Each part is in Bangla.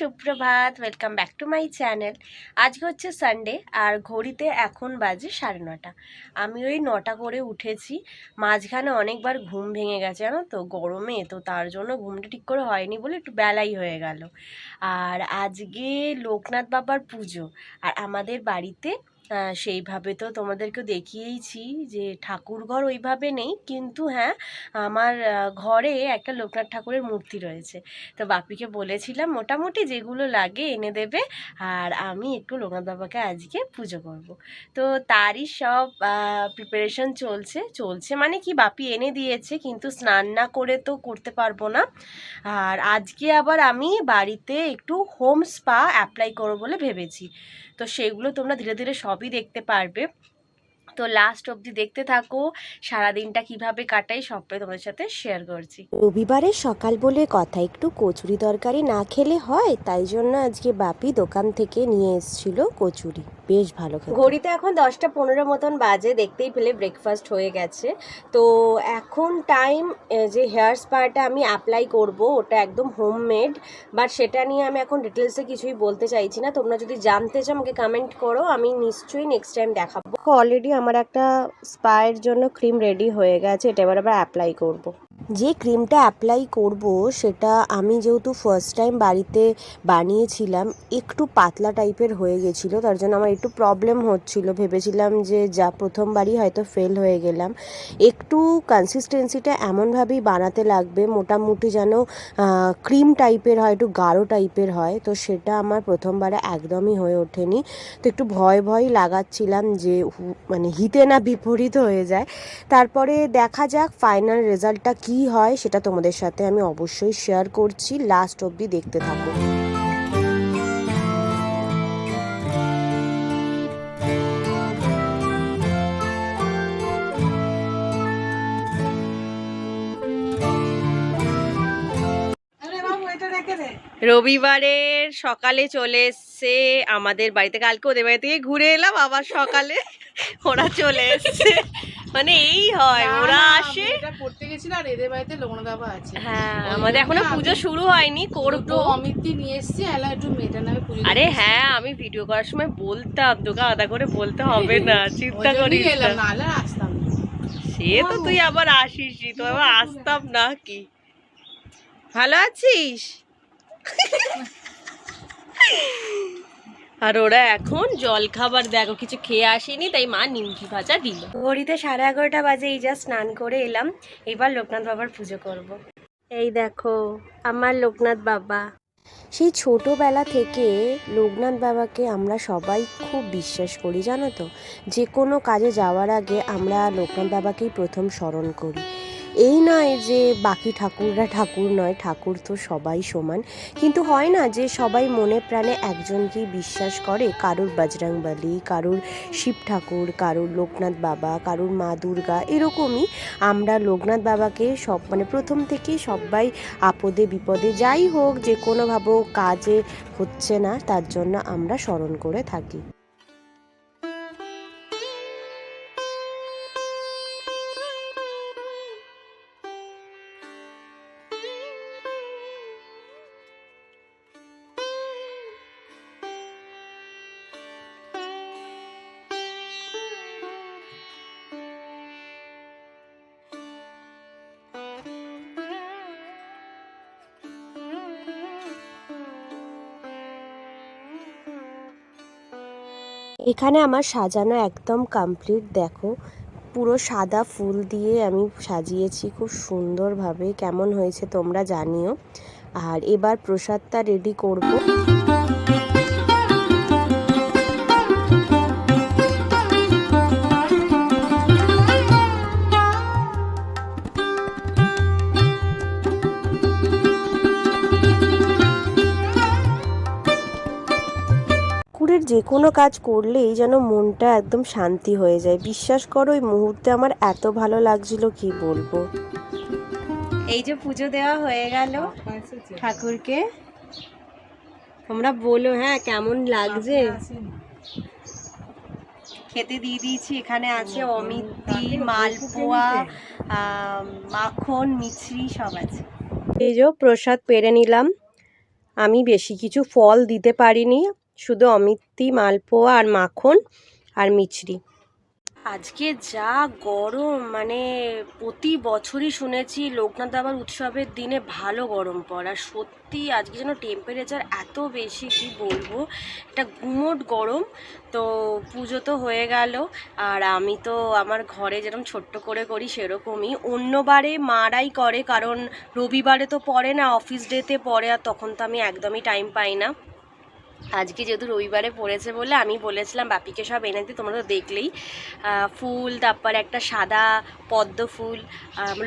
সুপ্রভাত welcome back to my channel আজকে হচ্ছে সানডে আর ঘড়িতে এখন বাজে সাড়ে নটা। আমি ওই নটা করে উঠেছি, মাঝখানে অনেকবার ঘুম ভেঙে গেছে জানো তো, গরমে তো তার জন্য ঘুমটা ঠিক করে হয়নি বলে একটু বেলাই হয়ে গেল। আর আজকে লোকনাথ বাবার পুজো, আর আমাদের বাড়িতে সেইভাবে তো তোমাদেরকে দেখিয়েইছি যে ঠাকুরঘর ওইভাবে নেই। কিন্তু হ্যাঁ আমার ঘরে একটা লোকনাথ ঠাকুরের মূর্তি রয়েছে। তো বাপিকে বলেছিলাম, মোটামুটি যেগুলো লাগে এনে দেবে আর আমি একটু লোকনাথ বাবাকে আজকে পুজো করব। তো তারই সব প্রিপারেশন চলছে। চলছে মানে কি, বাপি এনে দিয়েছে, কিন্তু স্নান না করে তো করতে পারব না। আর আজকে আবার আমি বাড়িতে একটু হোম স্পা অ্যাপ্লাই করব বলে ভেবেছি। তো সেগুলো তোমরা ধীরে ধীরে সবই দেখতে পারবে। তো লাস্ট অবধি দেখতে থাকো, সারাদিনটা কীভাবে কাটাই সবটাই তোমাদের সাথে শেয়ার করছি। রবিবারে সকাল বলে কথা, একটু কচুরি তরকারি না খেলে হয়, তাই জন্য আজকে বাপি দোকান থেকে নিয়ে এসেছিল কচুরি। বেশ ভালো খেতে। ঘড়িতে এখন দশটা পনেরো মতন বাজে, দেখতেই পেলে ব্রেকফাস্ট হয়ে গেছে। তো এখন টাইম যে হেয়ার স্পাটা আমি অ্যাপ্লাই করব, ওটা একদম হোমমেড বাট সেটা নিয়ে আমি এখন ডিটেলসে কিছুই বলতে চাইছি না। তোমরা যদি জানতে চাও, আমাকে কমেন্ট করো, আমি নিশ্চয়ই নেক্সট টাইম দেখাবো। অলরেডি আমার একটা স্পায়ের জন্য ক্রিম রেডি হয়ে গেছে, এটা এবার আবার অ্যাপ্লাই করব। যে ক্রিমটা অ্যাপ্লাই করব, সেটা আমি যেহেতু ফার্স্ট টাইম বাড়িতে বানিয়েছিলাম, একটু পাতলা টাইপের হয়ে গেছিল, তার জন্য আমার একটু প্রবলেম হচ্ছিল। ভেবেছিলাম যে যা প্রথমবারই হয়তো ফেল হয়ে গেলাম। একটু কনসিস্টেন্সিটা এমনভাবেই বানাতে লাগবে, মোটামুটি যেন ক্রিম টাইপের হয়, একটু গাঢ় টাইপের হয়, তো সেটা আমার প্রথমবারে একদমই হয়ে ওঠেনি। তো একটু ভয় ভয় লাগাচ্ছিলাম যে মানে হিতে না বিপরীত হয়ে যায়। তারপরে দেখা যাক ফাইনাল রেজাল্টটা কি হয় সেটা তোমাদের সাথে আমি অবশ্যই শেয়ার করছি। লাস্ট অবধি দেখতে থাকো। রবিবারের সকালে চলে এসছে আমাদের বাড়িতে। কালকে ওদের বাড়ি থেকে ঘুরে এলাম, আবার সকালে। ওরা চলে এসছে। মানে এই হয় ওরা আসে। এটা পড়তে গেছিল আর এদের বাড়িতে লোকনা বাবা আছে। হ্যাঁ আমাদের এখনও পুজো শুরু হয়নি করব। দুটো অমিতই নিয়ে এসছি এলা একটু মেয়েটা নামে পুজো আরে হ্যাঁ আমি ভিডিও করার সময় বলতাম তোকে আলাদা করে বলতে হবে না চিন্তা করিস না। আসতাম সে তো তুই আবার আসিসই তো আবার আসতাম না কি? ভালো আছিস? আর ওরা এখন জল খাবার দেখো, কিছু খেয়ে আসেনি, তাই মা নিমকি ভাজা দিল। ঘড়িতে সাড়ে এগারোটা বাজে, এই যা স্নান করে এলাম, এবার লোকনাথ বাবার পুজো করব। এই দেখো, আমার লোকনাথ বাবা। সেই ছোটোবেলা থেকে লোকনাথ বাবাকে আমরা সবাই খুব বিশ্বাস করি, জানো তো? যে কোনো কাজে যাওয়ার আগে আমরা লোকনাথ বাবাকেই প্রথম স্মরণ করি। এই নয় যে বাকি ঠাকুররা ঠাকুর নয়, ঠাকুর তো সবাই সমান। কিন্তু হয় না যে সবাই মনে প্রাণে একজনকেই বিশ্বাস করে, কারুর বজরংবলী, কারুর শিব ঠাকুর, কারুর লোকনাথ বাবা, কারুর মা দুর্গা, এরকমই আমরা লোকনাথ বাবাকে সব মানে প্রথম থেকেই সবাই আপদে বিপদে যাই হোক, যে কোনোভাবেও কাজে হচ্ছে না, তার জন্য আমরা স্মরণ করে থাকি। এখানে আমার সাজানো একদম কমপ্লিট দেখো। পুরো সাদা ফুল দিয়ে আমি সাজিয়েছি খুব সুন্দরভাবে, কেমন হয়েছে তোমরা জানিও। আর এবার প্রসাদটা রেডি করব। যে কোনো কাজ করলেই যেন মনটা একদম শান্তি হয়ে যায়। বিশ্বাস করো ওই মুহূর্তে আমার এত ভালো লাগছিল, কি বলব? এই যে পুজো দেওয়া হয়ে গেল ঠাকুরকে। তোমরা বলো হ্যাঁ কেমন লাগছে? খেতে দিয়ে দিয়েছি, এখানে আছে অমিতি, মালপোয়া মাখন, মিছরি, সব আছে। এই যে প্রসাদ পেরে নিলাম। আমি বেশি কিছু ফল দিতে পারিনি। শুধু অমিত্তি মালপোয়া আর মাখন আর মিছরি। আজকে যা গরম মানে প্রতি বছরই শুনেছি লোকনাথ বাবার উৎসবের দিনে ভালো গরম পড়ে। আর সত্যি আজকে যেন টেম্পারেচার এত বেশি, কি বলব? একটা গুমোট গরম। তো পুজো তো হয়ে গেল, আর আমি তো আমার ঘরে যেরকম ছোট্ট করে করি সেরকমই। অন্যবারে মারাই করে, কারণ রবিবারে তো পড়ে না অফিস ডেতে পড়ে, আর তখন তো আমি একদমই টাইম পাই না। আজকে যেহেতু রবিবারে পড়েছে বলে আমি বলেছিলাম, বাপিকে সব এনে দিই, তোমরা তো দেখলেই। ফুল, তারপর একটা সাদা পদ্ম ফুল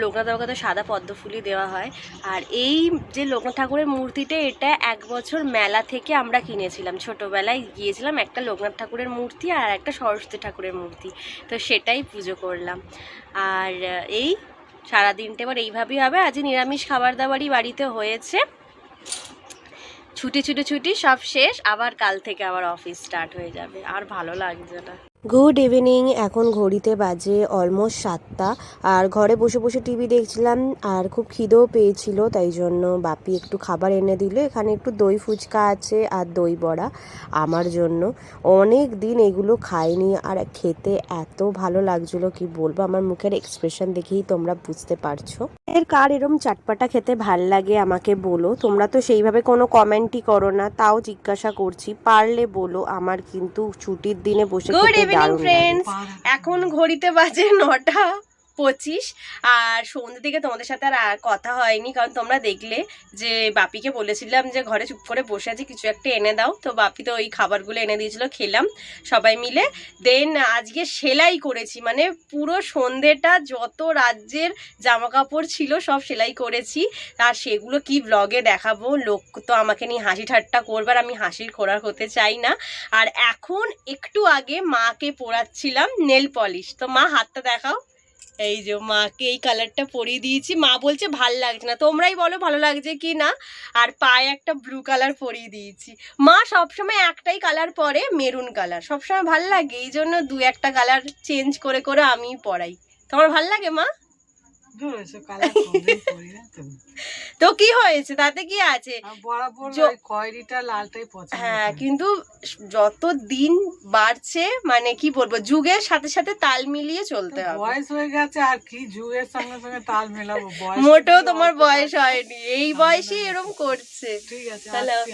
লোকনাথ বাবাকে তো সাদা পদ্ম ফুলই দেওয়া হয়। আর এই যে লোকনাথ ঠাকুরের মূর্তিটা, এটা এক বছর মেলা থেকে আমরা কিনেছিলাম। ছোটোবেলায় গিয়েছিলাম একটা লোকনাথ ঠাকুরের মূর্তি আর একটা সরস্বতী ঠাকুরের মূর্তি, তো সেটাই পুজো করলাম। আর এই সারাদিনটা এবার এইভাবেই হবে। আজ নিরামিষ খাবার দাবারই বাড়িতে হয়েছে। ছুটি ছুটি ছুটি সব শেষ, আবার কাল থেকে আবার অফিস স্টার্ট হয়ে যাবে। আর ভালো লাগছে না। গুড ইভিনিং এখন ঘড়িতে বাজে অলমোস্ট সাতটা। আর ঘরে বসে বসে টিভি দেখছিলাম আর খুব খিদেও পেয়েছিল তাই জন্য বাপি একটু খাবার এনে দিল। এখানে একটু দই ফুচকা আছে আর দই বড়া আমার জন্য। অনেক দিন এগুলো খাইনি আর খেতে এত ভালো লাগছিল কি বলব আমার মুখের এক্সপ্রেশন দেখেই তোমরা বুঝতে পারছ। এর কার এরম চাটপাটা খেতে ভালো লাগে আমাকে বলো। তোমরা তো সেইভাবে কোনো কমেন্টই করো না তাও জিজ্ঞাসা করছি পারলে বলো আমার কিন্তু ছুটির দিনে বসে ইভিনিং ফ্রেন্ডস এখন ঘড়িতে বাজে নটা। পঁচিশ। আর সন্ধ্যে থেকে তোমাদের সাথে আর কথা হয়নি, কারণ তোমরা দেখলে যে বাপিকে বলেছিলাম যে ঘরে চুপ করে বসে আছি, কিছু একটা এনে দাও। তো বাপি তো ওই খাবারগুলো এনে দিয়েছিল, খেলাম সবাই মিলে। দেন আজকে সেলাই করেছি মানে পুরো সন্ধ্যেটা যত রাজ্যের জামা কাপড় ছিল সব সেলাই করেছি। আর সেগুলো কি ব্লগে দেখাবো? লোক তো আমাকে নিয়ে হাসি ঠাট্টা করবার আমি হাসির খোরাক হতে চাই না। আর এখন একটু আগে মাকে পরাচ্ছিলাম নেল পলিশ তো মা হাতটা দেখাও। এই যে মাকে এই কালারটা পরিয়ে দিয়েছি। মা বলছে, ভালো লাগছে না। তোমরাই বলো, ভালো লাগছে কি না? আর পায়ে একটা ব্লু কালার পরিয়ে দিয়েছি। মা সবসময় একটাই কালার পরে মেরুন কালার সবসময় ভালো লাগে। এই জন্য দু একটা কালার চেঞ্জ করে করে আমি পরাই। তোমার ভালো লাগে, মা? তো। কি হয়েছে? তাতে কি আছে? হ্যাঁ কিন্তু যত দিন বাড়ছে মানে কি বলব যুগের সাথে সাথে তাল মিলিয়ে চলতে হবে। বয়স হয়ে গেছে আর কি যুগের সঙ্গে সঙ্গে তাল মেলাবো? মোটেও তোমার বয়স হয়নি। এই হবে বয়সে না। এরম করছে। ঠিক আছে তাহলে-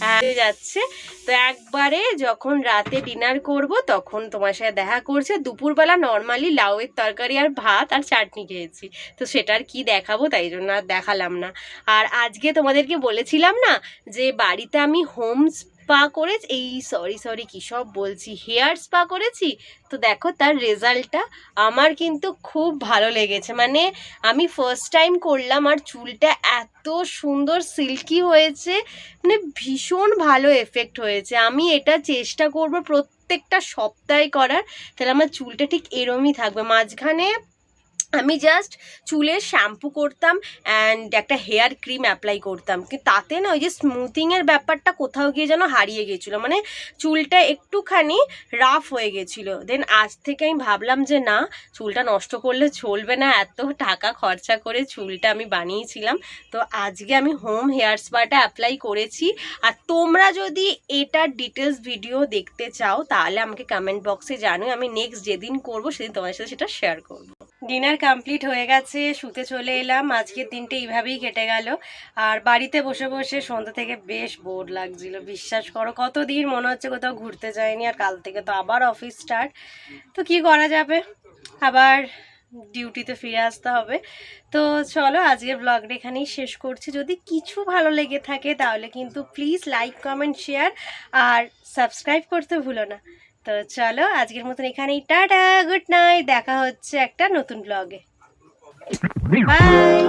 হ্যাঁ হয়ে যাচ্ছে। তো একবারে যখন রাতে ডিনার করব তখন তোমার সাথে দেখা করছে। দুপুরবেলা নর্মালি লাউয়ের তরকারি আর ভাত আর চাটনি খেয়েছি। তো সেটার কি দেখাবো? তাই জন্য আর দেখালাম না। আর আজকে তোমাদেরকে বলেছিলাম না যে বাড়িতে আমি হোম স্পা করে এই সরি সরি কী সব বলছি? হেয়ার স্পা করেছি? তো দেখো তার রেজাল্টটা আমার কিন্তু খুব ভালো লেগেছে। মানে আমি ফার্স্ট টাইম করলাম আর চুলটা এত সুন্দর সিল্কি হয়েছে মানে ভীষণ ভালো এফেক্ট হয়েছে। আমি এটা চেষ্টা করব প্রত্যেকটা সপ্তাহে করার। তাহলে আমার চুলটা ঠিক এরমই থাকবে। মাঝখানে আমি জাস্ট চুলে শ্যাম্পু করতাম অ্যান্ড একটা হেয়ার ক্রিম অ্যাপ্লাই করতাম। কিন্তু তাতে না ওই যে স্মুথিংয়ের ব্যাপারটা কোথাও গিয়ে যেন হারিয়ে গেছিল। মানে চুলটা একটুখানি রাফ হয়ে গেছিল। দেন আজ থেকে আমি ভাবলাম যে না, চুলটা নষ্ট করলে চলবে না। এত টাকা খরচা করে চুলটা আমি বানিয়েছিলাম। তো আজকে আমি হোম হেয়ার স্পাটা অ্যাপ্লাই করেছি। আর তোমরা যদি এটার ডিটেলস ভিডিও দেখতে চাও, তাহলে আমাকে কমেন্ট বক্সে জানো আমি নেক্সট যেদিন করব, সেদিন তোমার সাথে সেটা শেয়ার করব। ডিনার কমপ্লিট হয়ে গেছে, শুতে চলে এলাম। আজকের দিনটা এইভাবেই কেটে গেল। আর বাড়িতে বসে বসে সন্ধ্যা থেকে বেশ বোর লাগছিল। বিশ্বাস করো, কতদিন মনে হচ্ছে কোথাও ঘুরতে যায়নি আর কাল থেকে তো আবার অফিস স্টার্ট। তো কি করা যাবে? আবার ডিউটিতে ফিরে আসতে হবে। তো চলো, আজকের ব্লগটা এখানেই শেষ করছি। যদি কিছু ভালো লেগে থাকে, তাহলে কিন্তু প্লিজ লাইক, কমেন্ট, শেয়ার আর সাবস্ক্রাইব করতে ভুলো না। তো চলো আজকের মতন এখানেই টাটা গুড নাইট দেখা হচ্ছে একটা নতুন ব্লগে বাই